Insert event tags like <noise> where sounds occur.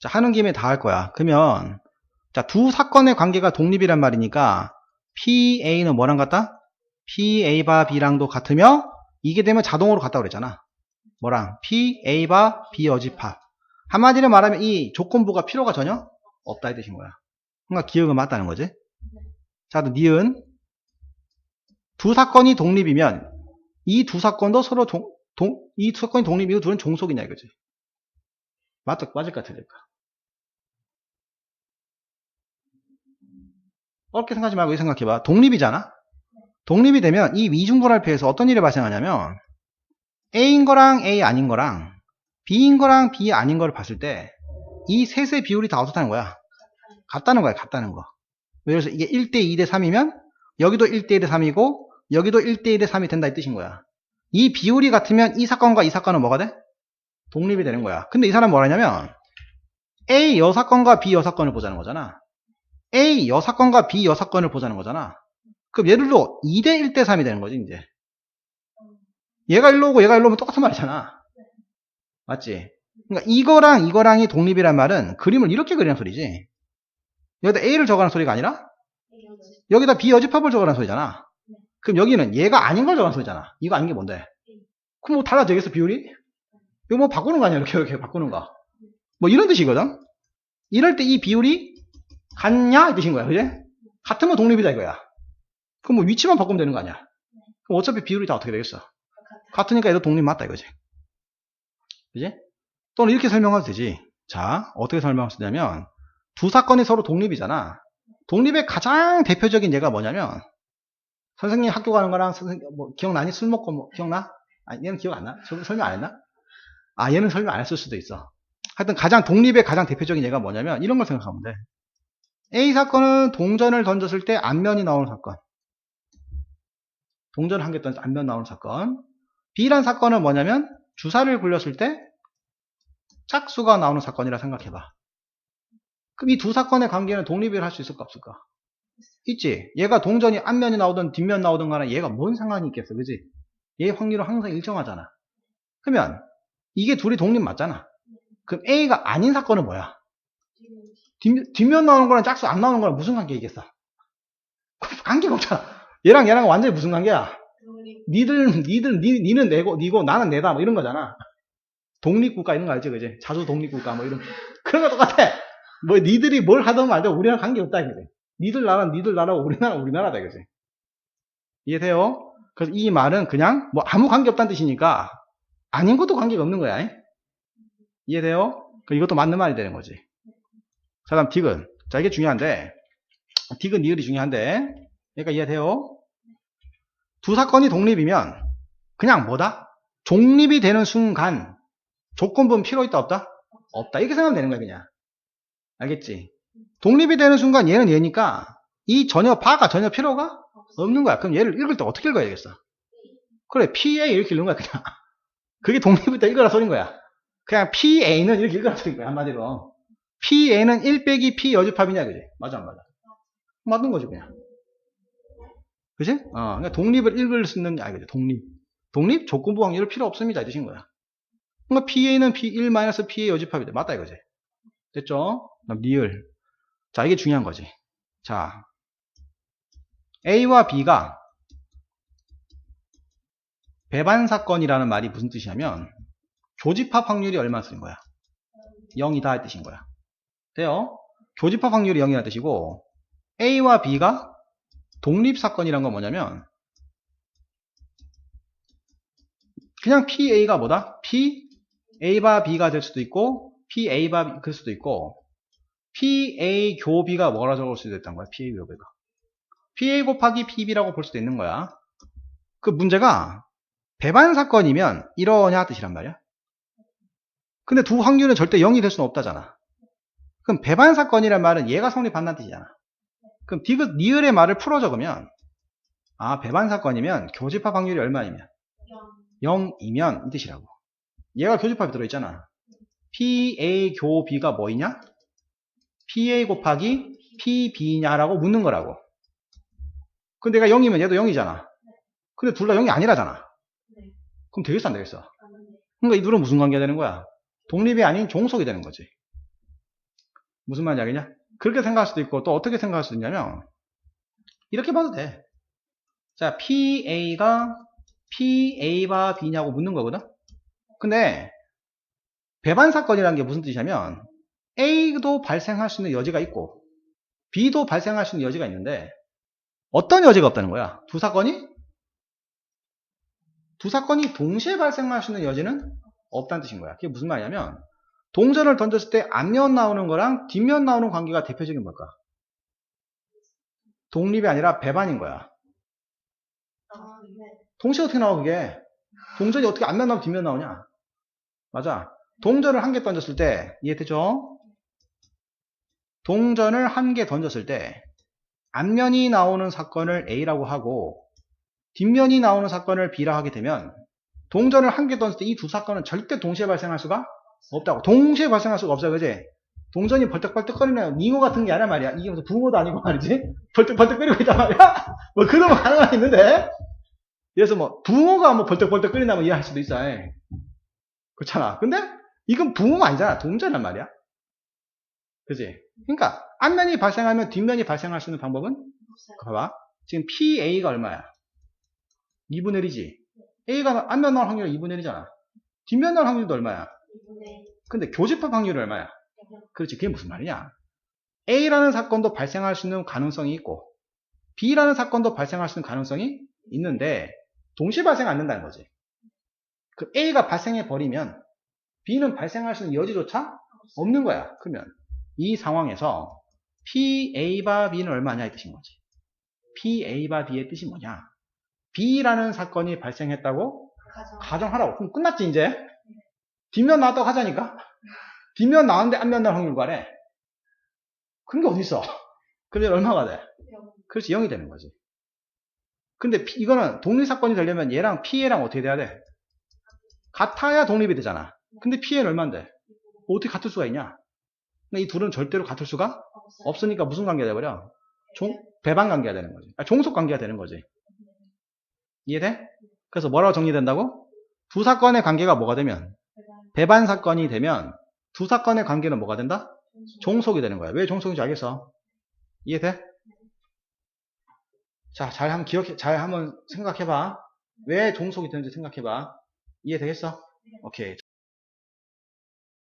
자, 하는 김에 다 할 거야. 그러면, 자, 두 사건의 관계가 독립이란 말이니까, PA는 뭐랑 같다? PA바 B랑도 같으며, 이게 되면 자동으로 같다고 그랬잖아. 뭐랑? PA바 B 여집합. 한마디로 말하면 이 조건부가 필요가 전혀 없다 이 뜻인 거야. 그러니까 기억은 맞다는 거지. 자, 또 니은. 두 사건이 독립이면, 이 두 사건도 서로 동, 동, 이 두 사건이 독립이고 둘은 종속이냐 이거지. 맞, 맞을까 틀릴까? 어렵게 생각하지 말고 이렇게 생각해봐. 독립이잖아? 독립이 되면 이 위중분할표에서 어떤 일이 발생하냐면 A인 거랑 A 아닌 거랑 B인 거랑 B 아닌 거를 봤을 때 이 셋의 비율이 다 어떻다는 거야? 같다는 거야. 같다는 거. 들어서 이게 1대 2대 3이면 여기도 1대 1대 3이고 여기도 1대 1대 3이 된다 이 뜻인 거야. 이 비율이 같으면 이 사건과 이 사건은 뭐가 돼? 독립이 되는 거야. 근데 이 사람 뭐라냐면 A 여사건과 B 여사건을 보자는 거잖아. A 여사건과 B 여사건을 보자는 거잖아. 그럼 예를 들어 2대 1대 3이 되는 거지 이제. 얘가 일로 오고 얘가 일로 오면 똑같은 말이잖아. 맞지? 그러니까 이거랑 이거랑이 독립이란 말은 그림을 이렇게 그리는 소리지. 여기다 A를 적어라는 소리가 아니라 여기다 B 여집합을 적어라는 소리잖아. 그럼 여기는 얘가 아닌 걸 적어라는 소리잖아. 이거 아닌 게 뭔데? 그럼 뭐 달라지겠어 비율이? 이거 뭐 바꾸는 거 아니야 이렇게 이렇게 바꾸는 거. 뭐 이런 뜻이거든. 이럴 때 이 비율이 같냐 이 뜻인 거야, 그지? 같으면 독립이다 이거야. 그럼 뭐 위치만 바꾸면 되는 거 아니야? 그럼 어차피 비율이 다 어떻게 되겠어? 같으니까 얘도 독립 맞다 이거지. 그지? 또는 이렇게 설명해도 되지. 자, 어떻게 설명할 수 있냐면 두 사건이 서로 독립이잖아. 독립의 가장 대표적인 예가 뭐냐면 선생님 학교 가는 거랑 선생님 뭐 기억나니? 술 먹고 뭐 기억나? 아, 얘는 기억 안 나? 저- 설명 안 했나? 아, 얘는 설명 안 했을 수도 있어. 하여튼 가장 독립의 가장 대표적인 예가 뭐냐면 이런 걸 생각하면 돼. A 사건은 동전을 던졌을 때 앞면이 나오는 사건. 동전 한 개 던져 앞면 나오는 사건. B란 사건은 뭐냐면 주사를 굴렸을 때 짝수가 나오는 사건이라 생각해봐. 그럼 이 두 사건의 관계는 독립을 할 수 있을까 없을까? 있지. 얘가 동전이 앞면이 나오든 뒷면 나오든 간에 얘가 뭔 상관이 있겠어. 그지? 얘 확률은 항상 일정하잖아. 그러면 이게 둘이 독립 맞잖아. 그럼 A가 아닌 사건은 뭐야? 뒷, 뒷면 나오는 거랑 짝수 안 나오는 거랑 무슨 관계 이겠어? 관계가 없잖아. 얘랑 얘랑 완전히 무슨 관계야? 니들, 니들, 니, 니는 내고, 니고, 나는 내다, 뭐 이런 거잖아. 독립국가 이런 거 알지, 그지? 자주 독립국가, 뭐 이런. 그런 거 똑같아. 뭐, 니들이 뭘 하든 말든 우리랑 관계없다, 이거지. 니들 나라는 니들 나라고 우리나라 우리나라다, 이거지. 이해돼요? 그래서 이 말은 그냥 뭐 아무 관계없다는 뜻이니까 아닌 것도 관계가 없는 거야. 잉? 이해돼요? 그 이것도 맞는 말이 되는 거지. 자, 다음 딕은. 자, 이게 중요한데, 딕은 니을이 중요한데, 그러니까 이해돼요? 두 사건이 독립이면 그냥 뭐다? 독립이 되는 순간 조건부는 필요 있다 없다? 없다. 이렇게 생각하면 되는 거야 그냥. 알겠지? 독립이 되는 순간 얘는 얘니까 이 전혀 바가 전혀 필요가 없는 거야. 그럼 얘를 읽을 때 어떻게 읽어야 되겠어? 그래 PA 이렇게 읽는 거야 그냥. 그게 독립일 때 읽으라 소린 거야. 그냥 PA는 이렇게 읽으라 소린 거야 한마디로. PA는 1 빼기 P 여집합이냐 그지? 맞아 안 맞아? 맞는 거지 그냥. 그지? 어, 그러니까 독립을 읽을 수 있는, 아, 그죠. 독립. 독립? 조건부 확률 필요 없습니다. 이 뜻인 거야. 그러니까 PA는 P1 PA 여집합이다. 맞다 이거지. 됐죠? 그럼 리을. 자, 이게 중요한 거지. 자, A와 B가 배반 사건이라는 말이 무슨 뜻이냐면, 교집합 확률이 얼마 쓰는 거야? 0이다 이 뜻인 거야. 돼요? 교집합 확률이 0이라는 뜻이고, A와 B가 독립 사건이란 건 뭐냐면 그냥 PA가 뭐다? PA바 B가 될 수도 있고 PA바 될 수도 있고 PA 교 B가 뭐라 적을 수도 있다는 거야 PA 교 B가 PA 곱하기 PB라고 볼 수도 있는 거야 그 문제가 배반 사건이면 이러냐 뜻이란 말이야? 근데 두 확률은 절대 0이 될 수는 없다잖아. 그럼 배반 사건이란 말은 얘가 성립한다는 뜻이잖아. 그럼 디귿 니을의 말을 풀어 적으면 아 배반 사건이면 교집합 확률이 얼마이면? 0 이면 이 뜻이라고. 얘가 교집합이 들어있잖아. PA 교 B가 뭐이냐? PA 곱하기 PB냐라고 묻는 거라고. 근데 얘가 0이면 얘도 0이잖아. 근데 둘 다 0이 아니라잖아 그럼 되겠어 안 되겠어 그러니까 이 둘은 무슨 관계가 되는 거야 독립이 아닌 종속이 되는 거지 무슨 말인지 알겠냐? 그렇게 생각할 수도 있고 또 어떻게 생각할 수 있냐면 이렇게 봐도 돼. 자, PA가 PA바 B냐고 묻는 거거든? 근데 배반 사건이라는 게 무슨 뜻이냐면 A도 발생할 수 있는 여지가 있고 B도 발생할 수 있는 여지가 있는데 어떤 여지가 없다는 거야? 두 사건이 두 사건이 동시에 발생할 수 있는 여지는 없다는 뜻인 거야. 그게 무슨 말이냐면 동전을 던졌을 때 앞면 나오는 거랑 뒷면 나오는 관계가 대표적인 뭘까? 독립이 아니라 배반인 거야. 동시에 어떻게 나와 그게? 동전이 어떻게 앞면 나오고 뒷면 나오냐? 맞아. 동전을 한 개 던졌을 때 이해되죠? 동전을 한 개 던졌을 때 앞면이 나오는 사건을 A라고 하고 뒷면이 나오는 사건을 B라 하게 되면 동전을 한 개 던졌을 때 이 두 사건은 절대 동시에 발생할 수가 없다고. 동시에 발생할 수가 없어, 그지? 동전이 벌떡벌떡거리는 잉어 같은 게 아니란 말이야. 이게 무슨 붕어도 아니고 말이지? 벌떡벌떡거리고 있단 말이야? <laughs> 뭐 그런 거 가능한 있는데? 그래서 뭐 붕어가 뭐 벌떡벌떡거린다면 이해할 수도 있어. 에. 그렇잖아. 근데 이건 붕어가 아니잖아. 동전이란 말이야. 그지? 그러니까 앞면이 발생하면 뒷면이 발생할 수 있는 방법은 없어요. 봐봐. 지금 PA가 얼마야? 2분의 1이지. A가 앞면 나올 확률이 2분의 1이잖아. 뒷면 나올 확률도 얼마야? 근데 교집합 확률이 얼마야? 영역. 그렇지. 그게 무슨 말이냐? A라는 사건도 발생할 수 있는 가능성이 있고 B라는 사건도 발생할 수 있는 가능성이 있는데 동시에 발생 안 된다는 거지. 그 A가 발생해 버리면 B는 발생할 수 있는 여지조차 없는 거야. 그러면 이 상황에서 PA 바 B는 얼마냐 이 뜻인 거지. PA 바 B의 뜻이 뭐냐? B라는 사건이 발생했다고 가정. 가정하라고. 그럼 끝났지 이제. 뒷면 나왔다고 하자니까. 뒷면 나왔는데 앞면 나올 확률 구하래. 그런 게 어딨어. 그러면 얼마가 돼? 그렇지 0이 되는 거지. 근데 P- 이거는 독립사건이 되려면 얘랑 PA랑 어떻게 돼야 돼? 같아야 독립이 되잖아. 근데 PA는 얼만데? 어떻게 같을 수가 있냐? 근데 이 둘은 절대로 같을 수가. 없으니까 무슨 관계가 돼버려? 종, 배반 관계가 되는 거지. 아, 종속 관계가 되는 거지. 이해돼? 그래서 뭐라고 정리된다고? 두 사건의 관계가 뭐가 되면? 배반. 사건이 되면 두 사건의 관계는 뭐가 된다? 종속이 되는 거야. 왜 종속인지 알겠어? 이해돼? 자, 잘 한번 기억해, 잘 한번 생각해봐. 왜 종속이 되는지 생각해봐. 이해되겠어? 오케이.